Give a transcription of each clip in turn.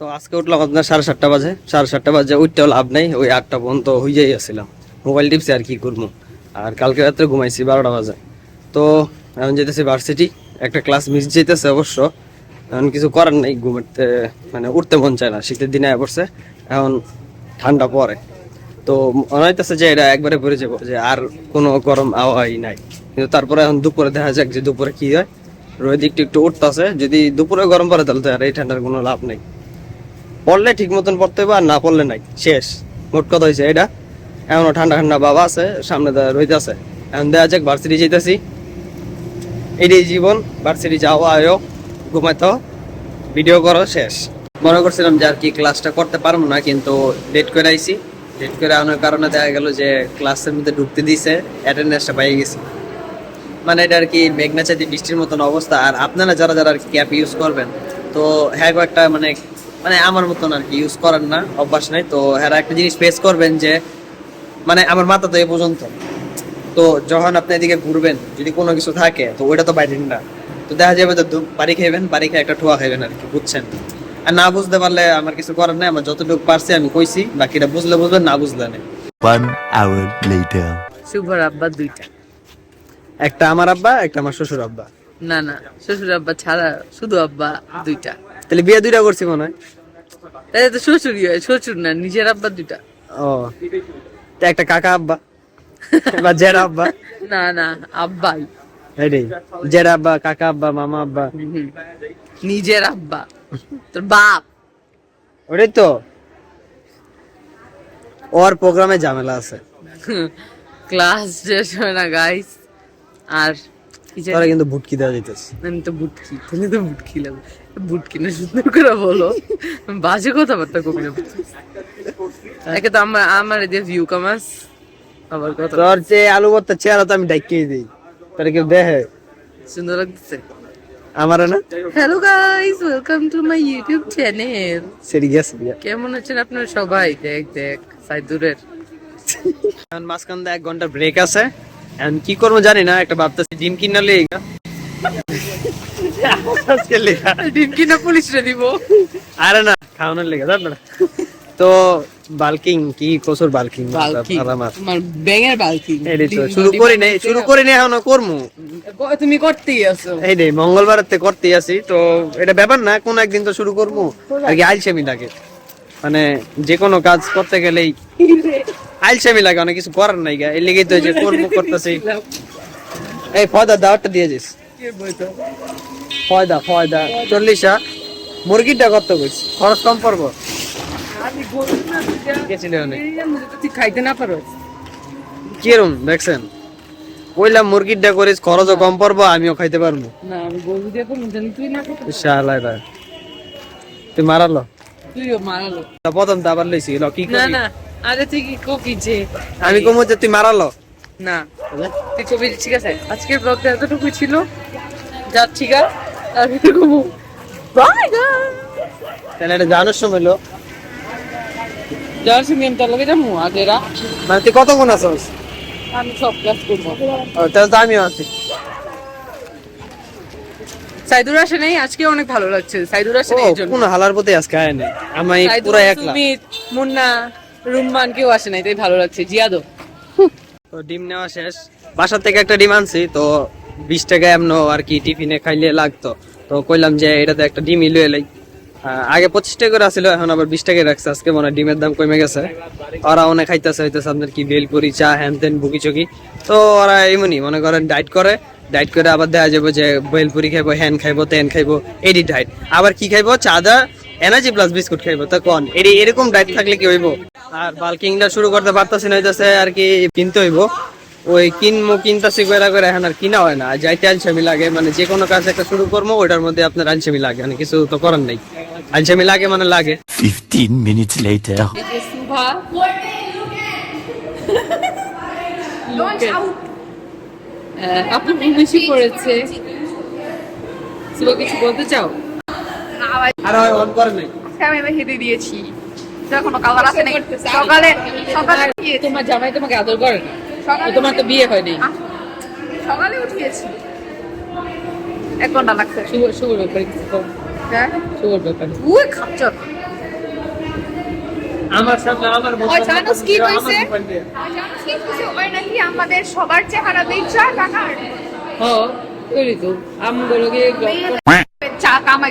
তো আজকে উঠলাম আপনার সাড়ে সাতটা বাজে। সাড়ে সাতটা বাজে উঠতেও লাভ নেই, ওই আটটা পর্যন্ত হয়ে যাই আসছিলাম। মোবাইল টিপসে আর কি করব। আর কালকে রাত্রে ঘুমাইছি বারোটা বাজে। তো এখন যেতেছি ভার্সিটি একটা ক্লাস মিস যেতেছে অবশ্য। এখন কিছু করার নেই ঘুমাতে মানে উঠতে মন চায় না, শীতের দিনে পড়ছে, এখন ঠান্ডা পরে তো মনে হইতেছে যে এটা একবারে পড়ে যাব, যে আর কোনো গরম আবহাওয়াই নাই। কিন্তু তারপরে এখন দুপুরে দেখা যাক যে দুপুরে কি হয়। রোদ একটু একটু উঠতেছে, যদি দুপুরে গরম পড়ে তাহলে তো আর এই ঠান্ডার কোনো লাভ নেই। পড়লে ঠিক মতন পড়তে হবে আর না পড়লে নাই। শেষ। মোট কথা হয়েছে এটা। এখনও ঠান্ডা ঠান্ডা বাবা আছে, সামনে রইতে আছে এখন দেখা যাক ভার্সিটি যেতেছি এটাই জীবন ভার্সিটি যাওয়া আয়ো ঘুমাইতো ভিডিও করো, শেষ। মনে করছিলাম যে আর কি ক্লাসটা করতে পারব না, কিন্তু লেট করে আইছি। লেট করে আনার কারণে দেখা গেল যে ক্লাসের মধ্যে ঢুকতে দিছে অ্যাটেন্ডেন্সটা পাই গেছি। মানে এটা আর কি মেঘনা চাইতে বৃষ্টির মতন অবস্থা। আর আপনারা যারা যারা আর কি ক্যাপ ইউজ করবেন, তো হ্যাঁ একটা মানে মানে আমার মতন আর কি ইউজ করেন না অভ্যাস নাই। তো হ্যাঁ একটা জিনিস ফেস করবেন যে মানে আমার মাথা তো এ পর্যন্ত। তো যখন আপনি এদিকে ঘুরবেন যদি কোনো কিছু থাকে তো ওইটা তো বাইরের না। তো দেখা যাবে তো বাড়ি খাইবেন বাড়ি খেয়ে একটা ঠোয়া খাইবেন আর কি বুঝছেন? আর না বুঝতে পারলে আমার কিছু করার নেই আমার যতটুকু পারছি আমি কইছি বাকিটা বুঝলে বুঝবেন না বুঝলে নেই। One শুভর আব্বা দুইটা। একটা আমার আব্বা একটা আমার শ্বশুর আব্বা। না না শ্বশুর আব্বা ছাড়া শুধু আব্বা দুইটা। তাহলে বিয়ে দুইটা করছি মনে হয়। তাই তো শ্বশুরই হয় শ্বশুর না নিজের আব্বা দুইটা। ও। তা একটা কাকা আব্বা বা জেরা আব্বা। না না আব্বাই। এটাই জেরা আব্বা কাকা আব্বা মামা আব্বা। নিজের আব্বা তোর বাপ। ওটাই তো। ওর প্রোগ্রামে ঝামেলা আছে। ক্লাস শেষ হয় না গাইস আর তোরা কিন্তু ভুটকি দেওয়া যেতেছে আমি তো তাহলে তো লাগবে না সুন্দর করে বলো। বাজে কথাবার্তা কবি না একে তো আমার আমার ভিউ কামাস আবার কথা তোর যে আলু ভর্তা চেহারা তো আমি ডাকিয়ে দিই। তোরা কেউ দেখে? সুন্দর লাগতেছে? আমার না? Hello guys welcome to my YouTube channel দিয়া কেমন আছেন আপনারা সবাই? দেখ দেখ সাইদুরের। এখন মাঝখান দিয়ে এক ঘণ্টা ব্রেক আছে। এখন কি করব জানি না একটা ভাবতেছি ডিম কিনা লেগা। ডিম কিনা পুলিশরে দিব। আরে না খাওয়ানোর লেগে জান? না তো বাল্কিং কি প্রচুর বাল্কিং আমার ব্যাঙের বালকি। শুরু করি নাই শুরু করি নাই এখনও করমু। তুমি করতেই আছো? এই রে মঙ্গলবার তে করতে আছি তো এটা ব্যাপার না কোন একদিন তো শুরু করব আর কি আলসেমি লাগে মানে যে কোনো কাজ করতে গেলেই আলসেমি লাগে অনেক কিছু করার নাই গা। এর লেগেই তো যে করতেছি। এই ফয়দা দাওয়াতটা দিয়ে দিস। ফয়দা ফয়দা। চল্লিশা মুরগিটা কত কইস খরচ কম পড়ব? খাইতে না পারো। কিরম দেখছেন? কইলাম মুরগিটা করিস খরচও কম পড়ব আমিও খাইতে পারব। না আমি গরু দিয়ে তো তুই না শালা তুই মারালো? তুইও মারালো। প্রথম তো আবার লইছি কি না না। আরে তুই কি কবি যে? আমি কমু যে তুই মারালো। না। তুই ঠিক আছে। আজকের ব্লগটা এতটুকু ছিল। যাচ্ছি গা তারপরে কবু বাই তাহলে এটা জানার সময় লো। যাওয়ার সঙ্গে আমি তার লগে যাব? আগেরা মানে তুই কতক্ষণ আছিস? আমি সব ক্লাস করব। তাহলে তো আমিও আছি। সাইদুর আসে নাই? আজকে অনেক ভালো লাগছে। সাইদুর আসে নাই কোন হালার প্রতি আজকে আয় নাই। আমি পুরো একলা। সুমিত, মুন্না। রুম্মান কেউ আসে নাই, তাই ভালো লাগছে। জিয়াদও তো ডিম নেওয়া শেষ। বাসা থেকে একটা ডিম আনছি, তো বিশ টাকা এমন আর কি টিফিনে খাইলে লাগতো। তো কইলাম যে এটাতে একটা ডিম ইলু এলাই আগে পঁচিশ টাকা করে আসছিল এখন আবার বিশ টাকা রাখছে। আজকে মনে হয় ডিমের দাম কমে গেছে। ওরা অনেক খাইতেছে, হইতেছে আপনার কি বেলপুরি চা, হ্যান তেন বুকি চকি। তো ওরা এমনই মনে করেন ডাইট করে ডাইট করে আবার দেখা যাবে যে বেলপুরি খাইবো, হ্যান খাইবো তেন খাইবো এডি ডাইট আবার কি খাইবো? চাদা এনার্জি প্লাস বিস্কুট খাইবো তা কোন? এডি এরকম ডাইট থাকলে কি হইবো? আর বাল্কিংটা শুরু করতে পারতাছি না হইতাছে আর কি কিনতে হইবো। ওই কিনবো কিনতাছি কইরা করে এখন আর কিনা হয় না। আর যাইতে আলসামি লাগে মানে যে কোনো কাজ একটা শুরু করব ওইটার মধ্যে আপনার আলসামি লাগে মানে কিছু তো করার নেই। আলসামি লাগে মানে লাগে। Fifteen minutes later. এই যে সুভা। আহ, আপনি বেশি পড়েছে। সুভা কিছু বলতে চাও? অন করে নাই। আমি এবার হেঁটে দিয়েছি। এখনও কালার আসে নাই সকালে সকালে তোমার জামাই তোমাকে আদর করে না? সকালে তোমার তো বিয়ে হয়নি। সকালে উঠিয়েছি। এক ঘণ্টা লাগছে। শুভ শুভর ব্যাপারে কিছু কম হ্যাঁ? শুভর ব্যাপারে। উই খাচ্ছ? আমার সামনে আমার ওই জানোস কি কইছে জানোস কি কইছে ওই নাকি আমাদের সবার চেহারা বেচা টাকা হ করি তো আমগুলোকে চা কামাই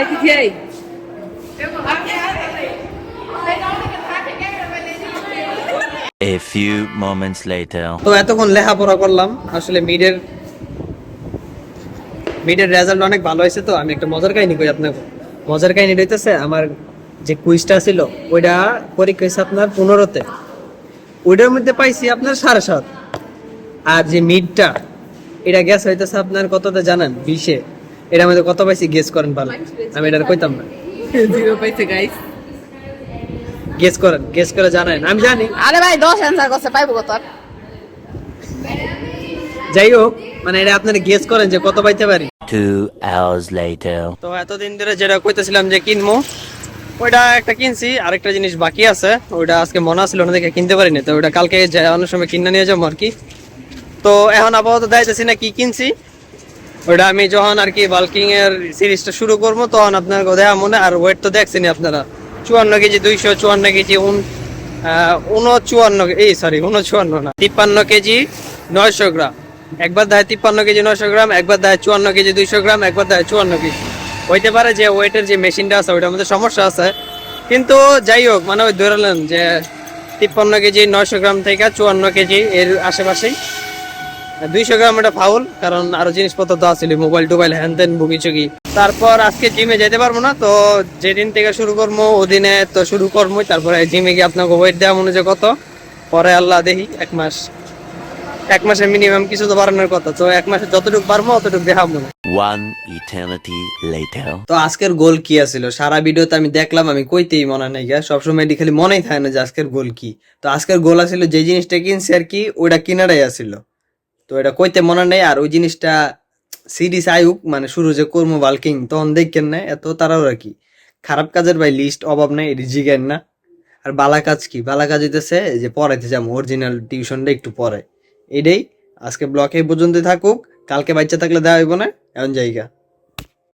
এই দিদি এই A. Few moments later. তো এতক্ষণ লেখাপড়া করলাম। আসলে মিডের মিডের রেজাল্ট অনেক ভালো হয়েছে তো। আমি একটা মজার কাহিনী কই আপনাকে। মজার কাহিনী রইতেছে আমার যে কুইজটা ছিল ওইটা পরীক্ষা হয়েছে আপনার পনেরোতে। ওইটার মধ্যে পাইছি আপনার সাড়ে সাত। আর যে মিডটা এটা গ্যাস হইতেছে আপনার কতটা জানেন? বিশে। এটার মধ্যে কত পাইছি? গেস করেন ভালো। আমি এটা কইতাম না। জিরো পাইছে গাইস গেস করেন গেস করে জানেন। আমি জানি। আরে ভাই 10 অ্যানসার করছে পাইবো কত যাই হোক মানে এটা আপনারা গেস করেন যে কত পাইতে পারি। Two hours later. তো এতদিন ধরে যেটা কইতেছিলাম যে কিনবো ওইটা একটা কিনছি আরেকটা জিনিস বাকি আছে। ওইটা আজকে মনে আসছিল না দেখে কিনতে পারিনি তো ওইটা কালকে যাওয়ানোর সময় কিনে নিয়ে যাব আর কি। তো এখন আপাতত দাইতেছি না কি কিনছি। ওইটা আমি যখন আর কি বাল্কিং এর সিরিজটা শুরু করব, তখন আপনার দেখা মনে আর ওয়েট তো দেখছেনি আপনারা। চুয়ান্ন কেজি দুইশো, চুয়ান্ন কেজি উন উনচুয়ান্ন এই সরি উনচুয়ান্ন না। তিপ্পান্ন কেজি নয়শো গ্রাম। একবার দেয় তিপ্পান্ন কেজি নয়শো গ্রাম, একবার দেয় চুয়ান্ন কেজি দুইশো গ্রাম, একবার দেয় চুয়ান্ন কেজি। হইতে পারে যে ওয়েটের যে মেশিনটা আছে, ওইটার মধ্যে সমস্যা আছে। কিন্তু যাই হোক মানে ওই ধরলেন যে তিপ্পান্ন কেজি নয়শো গ্রাম থেকে চুয়ান্ন কেজি এর আশেপাশেই। দুইশো গ্রাম এটা ফাউল কারণ আরও জিনিসপত্র তো আছিল মোবাইল টোবাইল হ্যান তেন বুকি চুকি। তারপর আজকে জিমে যেতে পারব না তো যেদিন থেকে শুরু করব ওদিনে তো শুরু করবোই তারপরে জিমে গিয়ে আপনাকে ওয়েট দেওয়া মনে হচ্ছে কত? পরে আল্লাহ দেখি এক মাস। এক মাসে মিনিমাম কিছু তো বাড়ানোর কথা তো এক মাসে যতটুকু পারব অতটুকু দেখাবো মনে One eternity তো আজকের গোল কি আছিল? সারা ভিডিওতে আমি দেখলাম আমি কইতেই মনে নাই গা। সবসময় এটি খালি মনেই থাকে না যে আজকের গোল কি। তো আজকের গোল আছিল যে জিনিসটা কিনছি আর কি ওইটা কিনারাই আছিল। তো এটা কইতে মনে নেই, আর ওই জিনিসটা সিরিজ আয়ুক মানে শুরু যে কর্ম বালকিং, তখন দেখেন না, এত তারাও আর কি। খারাপ কাজের ভাই লিস্ট অভাব নেই, এটি জিগেন না। আর বালা কাজ কি? বালা কাজ হইতেছে যে পড়াইতে যাব অরিজিনাল টিউশনটা একটু পরে। এটাই, আজকে ব্লকে পর্যন্ত থাকুক, কালকে বাচ্চা থাকলে দেওয়া হইব না এমন জায়গা